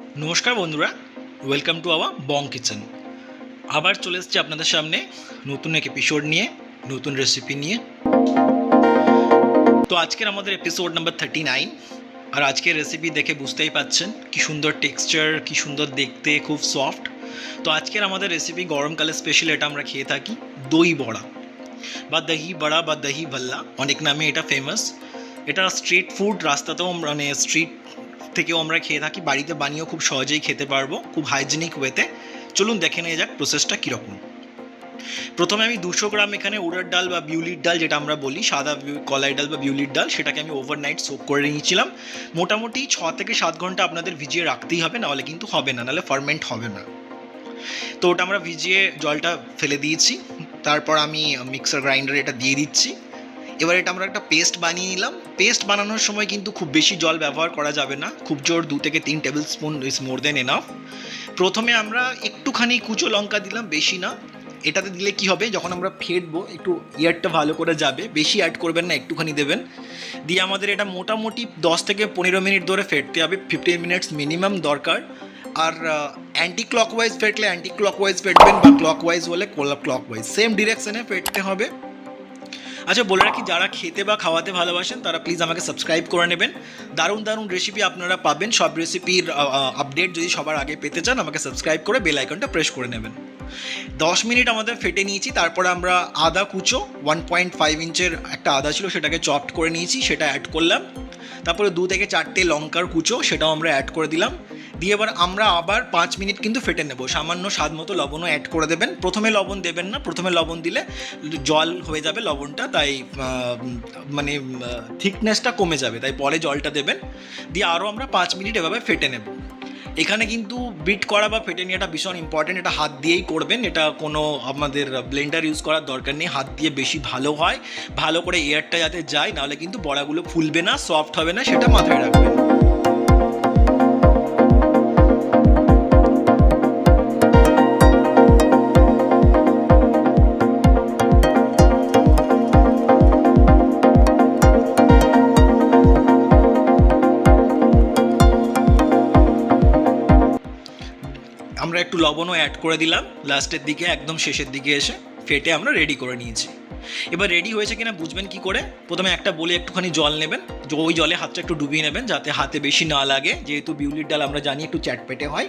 নমস্কার বন্ধুরা welcome to our Bong Kitchen আবার চলে এসেছি আপনাদের সামনে নতুন এক এপিসোড নিয়ে, নতুন রেসিপি নিয়ে। তো আজকের আমাদের এপিসোড নাম্বার থার্টি নাইন আর আজকের রেসিপি দেখে বুঝতেই পাচ্ছেন কি সুন্দর টেক্সচার কি সুন্দর দেখতে, খুব সফট তো আজকের আমাদের রেসিপি গরমকালে স্পেশাল এটা আমরা খেয়ে থাকি, দই বড়া। বা দহি বড়া বা দহি ভাল্লা, অনেক নামে এটা ফেমাস এটা স্ট্রিট ফুড রাস্তাতেও মানে স্ট্রিট থেকেও আমরা খেয়ে থাকি। বাড়িতে বানিয়েও খুব সহজেই খেতে পারব, খুব হাইজেনিক ওয়েতে চলুন দেখে নিয়ে যাক প্রসেসটা কীরকম। প্রথমে আমি দুশো গ্রাম এখানে উড়ার ডাল বা বিউলির ডাল যেটা আমরা বলি, সাদা কলাই ডাল বা বিউলির ডাল, সেটাকে আমি ওভারনাইট সোক করে নিয়েছিলাম। মোটামুটি ছ থেকে সাত ঘণ্টা আপনাদের ভিজিয়ে রাখতেই হবে, নাহলে কিন্তু হবে না, নাহলে ফার্মেন্ট হবে না। তো ওটা আমরা ভিজিয়ে জলটা ফেলে দিয়েছি। তারপর আমি মিক্সার গ্রাইন্ডারে এটা দিয়ে দিচ্ছি। এবার এটা আমরা একটা পেস্ট বানিয়ে নিলাম। পেস্ট বানানোর সময় কিন্তু খুব বেশি জল ব্যবহার করা যাবে না। খুব জোর দু থেকে তিন tablespoon is more than enough প্রথমে আমরা একটুখানি কুচো লঙ্কা দিলাম, বেশি না। এটাতে দিলে কি হবে, যখন আমরা ফেটবো, একটু ইয়ারটা ভালো করে যাবে। বেশি অ্যাড করবেন না, একটুখানি দেবেন। দিয়ে আমাদের এটা মোটামুটি দশ থেকে পনেরো মিনিট ধরে ফেটতে হবে। ফিফটিন মিনিটস মিনিমাম দরকার। আর অ্যান্টি ক্লকওয়াইজ ফেটলে অ্যান্টি ক্লকওয়াইজ ফেটবেন বা ক্লক ক্লকওয়াইজ হলে ক্লকওয়াইজ সেম ডিরেকশনে ফেটতে হবে। আচ্ছা বলে রাখি, যারা খেতে বা খাওয়াতে ভালোবাসেন, তারা প্লিজ আমাকে সাবস্ক্রাইব করে নেবেন। দারুণ দারুণ রেসিপি আপনারা পাবেন। সব রেসিপির আপডেট যদি সবার আগে পেতে চান, আমাকে সাবস্ক্রাইব করে বেল আইকনটা প্রেস করে নেবেন। দশ মিনিট আমাদের ফেটে নিয়েছি, তারপরে আমরা আদা কুচো ওয়ান পয়েন্ট ফাইভ ইঞ্চের একটা আদা ছিল, সেটাকে চপড করে নিয়েছি, সেটা অ্যাড করলাম। তারপরে দু থেকে চারটে লঙ্কার কুচো, সেটাও আমরা অ্যাড করে দিলাম। দিয়ে এবার আমরা আবার পাঁচ মিনিট কিন্তু ফেটে নেব। সামান্য স্বাদ মতো লবণও অ্যাড করে দেবেন। প্রথমে লবণ দেবেন না, প্রথমে লবণ দিলে জল হয়ে যাবে লবণটা, তাই মানে থিকনেসটা কমে যাবে, তাই পরে জলটা দেবেন। দিয়ে আরও আমরা পাঁচ মিনিট এভাবে ফেটে নেব। এখানে কিন্তু বিট করা বা ফেটে নেওয়াটা ভীষণ ইম্পর্টেন্ট এটা হাত দিয়েই করবেন, এটা কোনো আমাদের ব্লেন্ডার ইউজ করার দরকার নেই, হাত দিয়ে বেশি ভালো হয়, ভালো করে এয়ারটা যাতে যায়, নাহলে কিন্তু বড়াগুলো ফুলবে না সফট হবে না, সেটা মাথায় রাখবেন। আমরা একটু লবণও অ্যাড করে দিলাম। লাস্টের দিকে, একদম শেষের দিকে এসে ফেটে আমরা রেডি করে নিয়েছি। এবার রেডি হয়েছে কিনা বুঝবেন কি করে? প্রথমে একটা বলে একটুখানি জল নেবেন। ওই জলে হাতটা একটু ডুবিয়ে নেবেন যাতে হাতে বেশি না লাগে। যেহেতু বিউলির ডাল আমরা জানি একটু চ্যাটপেটে হয়।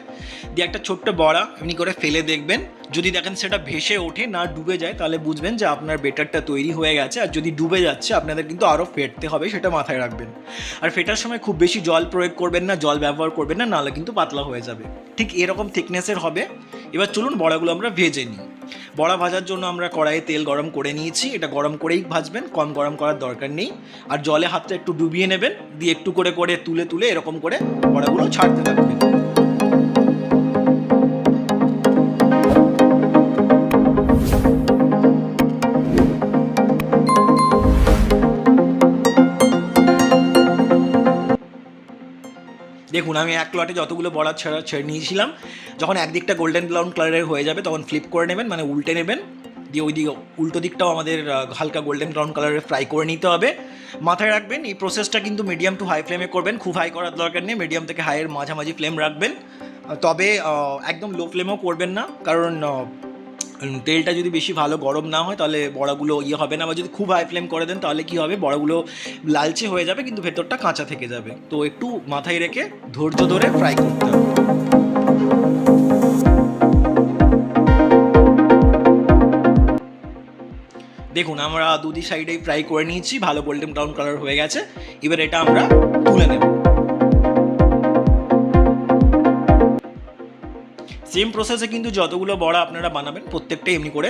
দিয়ে একটা ছোট্ট বড়া এমনি করে ফেলে দেখবেন। যদি দেখেন সেটা ভেসে ওঠে, না ডুবে যায়, তাহলে বুঝবেন যে আপনার বেটারটা তৈরি হয়ে গেছে। আর যদি ডুবে যাচ্ছে, আপনাদের কিন্তু আরও ফেটতে হবে, সেটা মাথায় রাখবেন। আর ফেটার সময় খুব বেশি জল প্রয়োগ করবেন না, জল ব্যবহার করবেন না, নাহলে কিন্তু পাতলা হয়ে যাবে। ঠিক এরকম থিকনেসের হবে। এবার চলুন বড়াগুলো আমরা ভেজে নিই। বড়া ভাজার জন্য আমরা কড়াইয়ে তেল গরম করে নিয়েছি। এটা গরম করেই ভাজবেন, কম গরম করার দরকার নেই। আর জলে হাতটা একটু ডুবিয়ে নেবেন, দিয়ে একটু করে করে তুলে তুলে এরকম করে বড়াগুলো ছাড়তে থাকবেন। দেখুন, আমি এক লটে যতগুলো বড়া ছেড়া ছেড়ে নিয়েছিলাম যখন একদিকটা গোল্ডেন ব্রাউন কালারের হয়ে যাবে, তখন ফ্লিপ করে নেবেন মানে উল্টে নেবেন। দিয়ে ওই দিকে উল্টো দিকটাও আমাদের হালকা গোল্ডেন ব্রাউন কালারের ফ্রাই করে নিতে হবে। মাথায় রাখবেন, এই প্রসেসটা কিন্তু মিডিয়াম টু হাই ফ্লেমে করবেন। খুব হাই করার দরকার নেই মিডিয়াম থেকে হাইয়ের মাঝামাঝি ফ্লেম রাখবেন। তবে একদম লো ফ্লেমেও করবেন না, কারণ তেলটা যদি বেশি ভালো গরম না হয়, তাহলে বড়াগুলো ইয়ে হবে না, বা যদি খুব হাই ফ্লেম করে দেন, তাহলে কি হবে? বড়াগুলো লালচে হয়ে যাবে, কিন্তু ভেতরটা কাঁচা থেকে যাবে। তো একটু মাথায় রেখে ধৈর্য ধরে ফ্রাই করতে হবে। দেখুন, আমরা দুদি সাইডেই ফ্রাই করে নিয়েছি, ভালো গোল্ডেন ব্রাউন কালার হয়ে গেছে। এবার এটা আমরা তুলে নেব। সেম প্রসেসে কিন্তু যতগুলো বড়া আপনারা বানাবেন, প্রত্যেকটা এমনি করে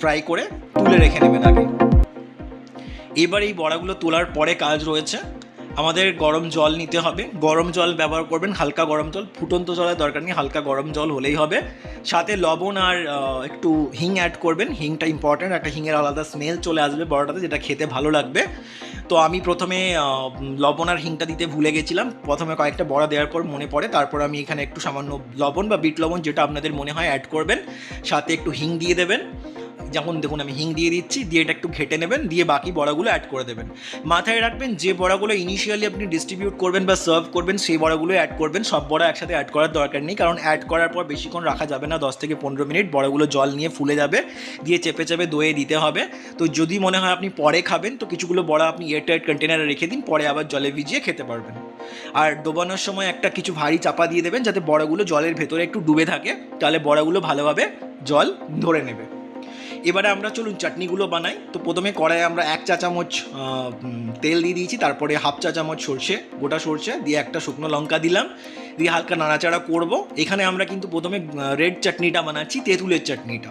ফ্রাই করে তুলে রেখে নেবেন আগে। এবার এই বড়াগুলো তোলার পরে কাজ রয়েছে। আমাদের গরম জল নিতে হবে। গরম জল ব্যবহার করবেন, হালকা গরম জল। ফুটন্ত জলের দরকার নেই, হালকা গরম জল হলেই হবে। সাথে লবণ আর একটু হিং অ্যাড করবেন। হিংটা ইম্পর্ট্যান্ট একটা হিংয়ের আলাদা স্মেল চলে আসবে বড়াটাতে, যেটা খেতে ভালো লাগবে। তো আমি প্রথমে লবণ আর হিংটা দিতে ভুলে গেছিলাম। প্রথমে কয়েকটা বড়া দেওয়ার পর মনে পড়ে। তারপর আমি এখানে একটু সামান্য লবণ বা বিট লবণ, যেটা আপনাদের মনে হয় অ্যাড করবেন। সাথে একটু হিং দিয়ে দেবেন। যেমন দেখুন আমি হিং দিয়ে দিচ্ছি, দিয়ে এটা একটু ঘেটে নেবেন, দিয়ে বাকি বড়াগুলো অ্যাড করে দেবেন। মাথায় রাখবেন যে বড়াগুলো ইনিশিয়ালি আপনি ডিস্ট্রিবিউট করবেন বা সার্ভ করবেন, সেই বড়াগুলো অ্যাড করবেন। সব বড়া একসাথে অ্যাড করার দরকার নেই, কারণ অ্যাড করার পর বেশিক্ষণ রাখা যাবে না, দশ থেকে পনেরো মিনিট বড়াগুলো জল নিয়ে ফুলে যাবে, দিয়ে চেপে চেপে দইয়ে দিতে হবে। তো যদি মনে হয় আপনি পরে খাবেন, তো কিছুগুলো বড়া আপনি এয়ারটাইট কন্টেনারে রেখে দিন, পরে আবার জলে ভিজিয়ে খেতে পারবেন। আর ডোবানোর সময় একটা কিছু ভারী চাপা দিয়ে দেবেন, যাতে বড়াগুলো জলের ভেতরে একটু ডুবে থাকে, তাহলে বড়াগুলো ভালোভাবে জল ধরে নেবে। এবারে আমরা চলুন চাটনিগুলো বানাই। তো প্রথমে কড়াইয়ে আমরা এক চা চামচ তেল দিয়ে দিয়েছি, তারপরে হাফ চা চামচ সর্ষে, গোটা সর্ষে, দিয়ে একটা শুকনো লঙ্কা দিলাম, দিয়ে হালকা নাড়াচাড়া করব। এখানে আমরা কিন্তু প্রথমে রেড চাটনিটা বানাচ্ছি, তেঁতুলের চাটনিটা।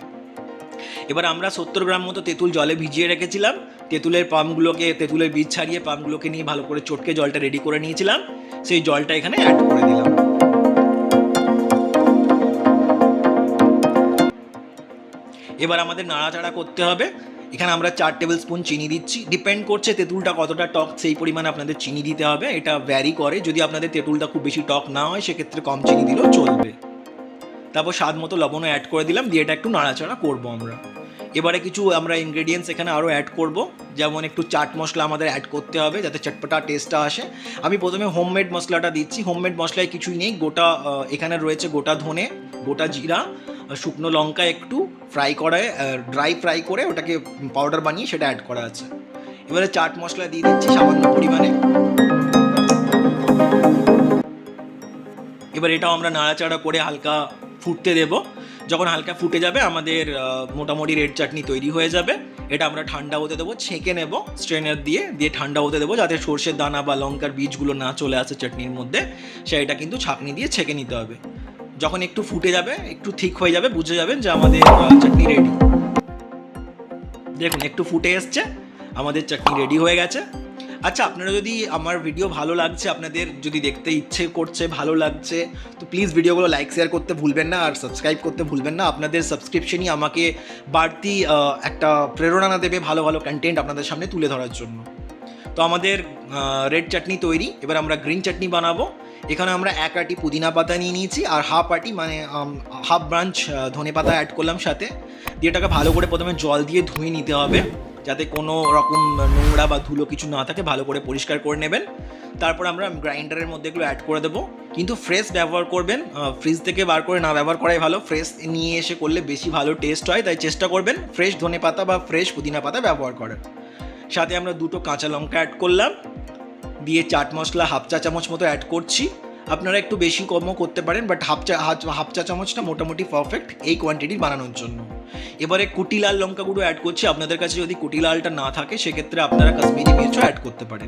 এবার আমরা সত্তর গ্রাম মতো তেঁতুল জলে ভিজিয়ে রেখেছিলাম। তেঁতুলের পামগুলোকে, তেঁতুলের বীজ ছাড়িয়ে পামগুলোকে নিয়ে ভালো করে চটকে জলটা রেডি করে নিয়েছিলাম। সেই জলটা এখানে অ্যাড করে দিলাম। এবার আমাদের নাড়াচাড়া করতে হবে। এখানে আমরা চার টেবিল স্পুন চিনি দিচ্ছি। ডিপেন্ড করছে তেঁতুলটা কতটা টক, সেই পরিমাণে আপনাদের চিনি দিতে হবে। এটা ভ্যারি করে। যদি আপনাদের তেঁতুলটা খুব বেশি টক না হয়, সেক্ষেত্রে কম চিনি দিলেও চলবে। তারপর স্বাদ মতো লবণও অ্যাড করে দিলাম। দিয়ে এটা একটু নাড়াচাড়া করব আমরা। এবারে কিছু আমরা ইনগ্রেডিয়েন্টস এখানে আরও অ্যাড করব। যেমন একটু চাট মশলা আমাদের অ্যাড করতে হবে, যাতে চটপটা টেস্টটা আসে। আমি প্রথমে হোমমেড মশলাটা দিচ্ছি। হোমমেড মশলায় কিছুই নেই। গোটা এখানে রয়েছে গোটা ধনে, গোটা জিরা শুকনো লঙ্কা একটু ফ্রাই করায় ড্রাই ফ্রাই করে ওটাকে পাউডার বানিয়ে সেটা অ্যাড করা আছে। এবারে চাট মশলা দিয়ে দিচ্ছি সামান্য পরিমাণে। এবার এটাও আমরা নাড়াচাড়া করে হালকা ফুটতে দেব। যখন হালকা ফুটে যাবে, আমাদের মোটামুটি রেড চাটনি তৈরি হয়ে যাবে। এটা আমরা ঠান্ডা হতে দেবো, ছেঁকে নেব স্ট্রেনার দিয়ে দিয়ে ঠান্ডা হতে দেবো যাতে সর্ষের দানা বা লঙ্কার বীজগুলো না চলে আসে চাটনির মধ্যে। সেটা কিন্তু ছাঁকনি দিয়ে ছেঁকে নিতে হবে। যখন একটু ফুটে যাবে, একটু ঠিক হয়ে যাবে, বুঝে যাবেন যে আমাদের চাটনি রেডি দেখুন, একটু ফুটে এসছে, আমাদের চাটনি রেডি হয়ে গেছে। আচ্ছা আপনারা যদি আমার ভিডিও ভালো লাগছে, আপনাদের যদি দেখতে ইচ্ছে করছে, ভালো লাগছে, তো প্লিজ ভিডিওগুলো লাইক শেয়ার করতে ভুলবেন না, আর সাবস্ক্রাইব করতে ভুলবেন না। আপনাদের সাবস্ক্রিপশনই আমাকে বাড়তি একটা প্রেরণা দেবে ভালো ভালো কন্টেন্ট আপনাদের সামনে তুলে ধরার জন্য। তো আমাদের রেড চাটনি তৈরি, এবার আমরা গ্রিন চাটনি বানাবো। এখানে আমরা এক আটি পুদিনা পাতা নিয়ে নিয়েছি আর হাফ আটি মানে হাফ ব্রাঞ্চ ধনে পাতা অ্যাড করলাম সাথে। দিয়ে এটাকে ভালো করে প্রথমে জল দিয়ে ধুয়ে নিতে হবে যাতে কোনো রকম নোংরা বা ধুলো কিছু না থাকে, ভালো করে পরিষ্কার করে নেবেন। তারপর আমরা গ্রাইন্ডারের মধ্যে এগুলো অ্যাড করে দেবো। কিন্তু ফ্রেশ ব্যবহার করবেন ফ্রিজ থেকে বার করে না, ব্যবহার করাই ভালো। ফ্রেশ নিয়ে এসে করলে বেশি ভালো টেস্ট হয়, তাই চেষ্টা করবেন ফ্রেশ ধনে পাতা বা ফ্রেশ পুদিনা পাতা ব্যবহার করার। সাথে আমরা দুটো কাঁচা লঙ্কা অ্যাড করলাম। দিয়ে চাট মশলা হাফ চা চামচ মতো অ্যাড করছি। আপনারা একটু বেশি কমও করতে পারেন বাট হাফ চা, হাফ- চা চামচটা মোটামুটি পারফেক্ট এই কোয়ান্টিটি বানানোর জন্য। এবারে কুটি লাল লঙ্কা গুঁড়ো অ্যাড করছি। আপনাদের কাছে যদি কুটি লালটা না থাকে, সেক্ষেত্রে আপনারা কাশ্মীরি মির্চও অ্যাড করতে পারেন।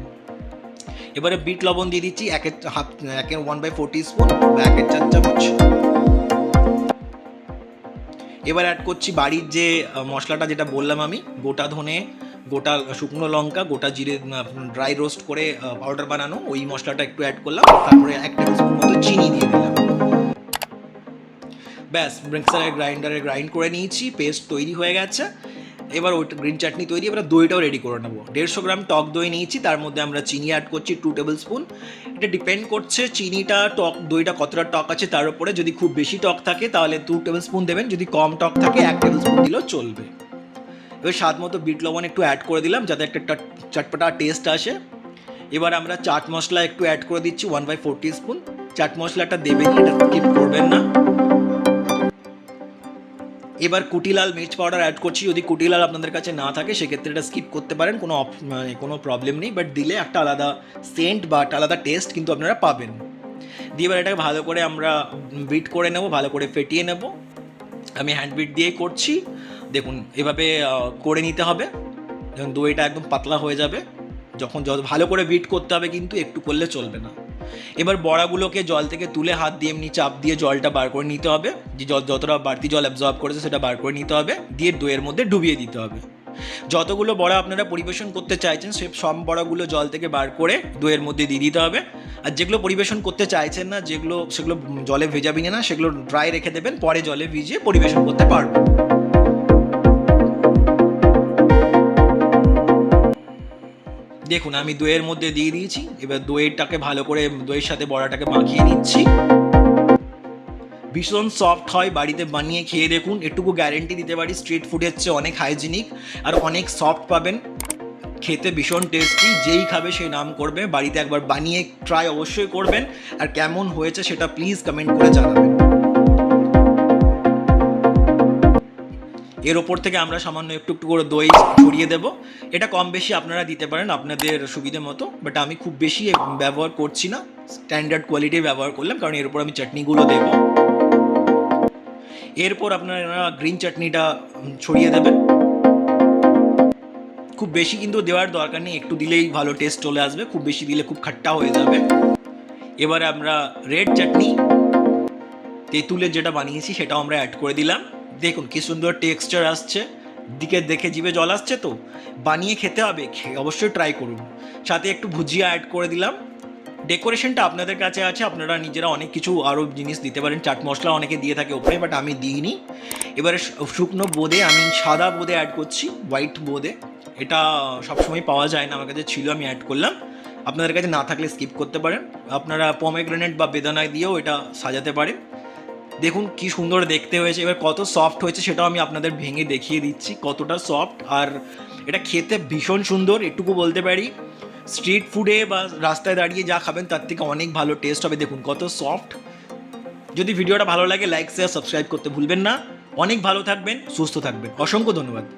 এবারে বিট লবণ দিয়ে দিচ্ছি একের হাফ একের ওয়ান বাই ফোর স্পুন একের চার চামচ। এবার অ্যাড করছি বাড়ির যে মশলাটা যেটা বললাম আমি, গোটা ধনে গোটা শুকনো লঙ্কা, গোটা জিরে ড্রাই রোস্ট করে পাউডার বানানো, ওই মশলাটা একটু অ্যাড করলাম, তারপরে এক টেবিল স্পুন মতো চিনি দিয়ে দিলাম। ব্যাস মিক্সারের গ্রাইন্ডারে গ্রাইন্ড করে নিয়েছি পেস্ট তৈরি হয়ে গেছে। এবার ওইটা গ্রিন চাটনি তৈরি, এবার দইটাও রেডি করে নেব। দেড়শো গ্রাম টক দই নিয়েছি, তার মধ্যে আমরা চিনি অ্যাড করছি টু টেবিল স্পুন এটা ডিপেন্ড করছে চিনিটা, টক, দইটা কতটা টক আছে, তার উপরে। যদি খুব বেশি টক থাকে, তাহলে টু টেবিল স্পুন দেবেন, যদি কম টক থাকে, এক টেবিল স্পুন দিলেও চলবে। এবার স্বাদ মতো বিট লবণ একটু অ্যাড করে দিলাম, যাতে একটা চটপটা টেস্ট আসে। এবার আমরা চাট মশলা একটু অ্যাড করে দিচ্ছি one by four spoon chaat মশলাটা দেবেন, এটা স্কিপ করবেন না। এবার কুটিলাল মির্চ পাউডার অ্যাড করছি, যদি কুটিলাল আপনাদের কাছে না থাকে, সেক্ষেত্রে এটা স্কিপ করতে পারেন, কোনো মানে কোনো প্রবলেম নেই। বাট দিলে একটা আলাদা সেন্ট বা একটা আলাদা টেস্ট কিন্তু আপনারা পাবেন। দিয়ে এবার এটাকে ভালো করে আমরা বিট করে নেব, ভালো করে ফেটিয়ে নেব। আমি হ্যান্ড বিট দিয়ে করছি। দেখুন, এভাবে করে নিতে হবে। যখন দইটা একদম পাতলা হয়ে যাবে। যখন যত ভালো করে বিট করতে হবে কিন্তু একটু করলে চলবে না। এবার বড়াগুলোকে জল থেকে তুলে হাত দিয়ে এমনি চাপ দিয়ে জলটা বার করে নিতে হবে। যে যতটা বাড়তি জল অ্যাবজর্ব করেছে সেটা বার করে নিতে হবে। দিয়ে দইয়ের মধ্যে ডুবিয়ে দিতে হবে। যতগুলো বড়া আপনারা পরিবেশন করতে চাইছেন, সে, সব বড়াগুলো জল থেকে বার করে দইয়ের মধ্যে দিয়ে দিতে হবে। আর যেগুলো পরিবেশন করতে চাইছেন না, যেগুলো, সেগুলো জলে ভেজাবি না, সেগুলো ড্রাই রেখে দেবেন, পরে জলে ভিজিয়ে পরিবেশন করতে পারবেন। দেখুন, আমি দইয়ের মধ্যে দিয়ে দিয়েছি। এবার দইয়েরটাকে ভালো করে, দইয়ের সাথে বড়াটাকে মাখিয়ে নিচ্ছি। ভীষণ সফট হয়, বাড়িতে বানিয়ে খেয়ে দেখুন। এটুকু গ্যারেন্টি দিতে পারি স্ট্রিট ফুডের চেয়ে অনেক হাইজিনিক আর অনেক সফট পাবেন। খেতে ভীষণ টেস্টি যেই খাবে সেই নাম করবে। বাড়িতে একবার বানিয়ে ট্রাই অবশ্যই করবেন। আর কেমন হয়েছে সেটা প্লিজ কমেন্ট করে জানাবেন। এর ওপর থেকে আমরা সামান্য একটু একটু করে দই ছড়িয়ে দেব। এটা কম বেশি আপনারা দিতে পারেন আপনাদের সুবিধে মতো বাট আমি খুব বেশি ব্যবহার করছি না। স্ট্যান্ডার্ড কোয়ালিটির ব্যবহার করলাম, কারণ এর উপর আমি চাটনিগুলো দেবো। এরপর আপনারা গ্রিন চাটনিটা ছড়িয়ে দেবেন। খুব বেশি কিন্তু দেওয়ার দরকার নেই, একটু দিলেই ভালো টেস্ট চলে আসবে, খুব বেশি দিলে খুব খাট্টা হয়ে যাবে। এবারে আমরা রেড চাটনি, তেঁতুলের যেটা বানিয়েছি সেটাও আমরা অ্যাড করে দিলাম। দেখুন কি সুন্দর টেক্সচার আসছে। দিকে দেখে জিভে জল আসছে তো। বানিয়ে খেতে হবে অবশ্যই ট্রাই করুন। সাথে একটু ভুজিয়া অ্যাড করে দিলাম। ডেকোরেশনটা আপনাদের কাছে আছে, আপনারা নিজেরা অনেক কিছু আরও জিনিস দিতে পারেন। চাট মশলা অনেকে দিয়ে থাকে ওপরে বাট আমি দিইনি। এবারে শুকনো বোঁদে আমি সাদা বোঁদে অ্যাড করছি হোয়াইট বোঁদে। এটা সবসময় পাওয়া যায় না আমার কাছে ছিল আমি অ্যাড করলাম। আপনাদের কাছে না থাকলে স্কিপ করতে পারেন। আপনারা পমেগ্রেনেট বা বেদানায় দিয়েও এটা সাজাতে পারেন। দেখুন কি সুন্দর দেখতে হয়েছে। এবার কত সফট হয়েছে সেটাও আমি আপনাদের ভেঙে দেখিয়ে দিচ্ছি কতটা সফট আর এটা খেতে ভীষণ সুন্দর, এটুকু বলতে পারি। স্ট্রিট ফুডে বা রাস্তায় দাঁড়িয়ে যা খাবেন তার থেকে অনেক ভালো টেস্ট হবে। দেখুন কত সফট যদি ভিডিওটা ভালো লাগে লাইক শেয়ার সাবস্ক্রাইব করতে ভুলবেন না। অনেক ভালো থাকবেন, সুস্থ থাকবেন। অসংখ্য ধন্যবাদ।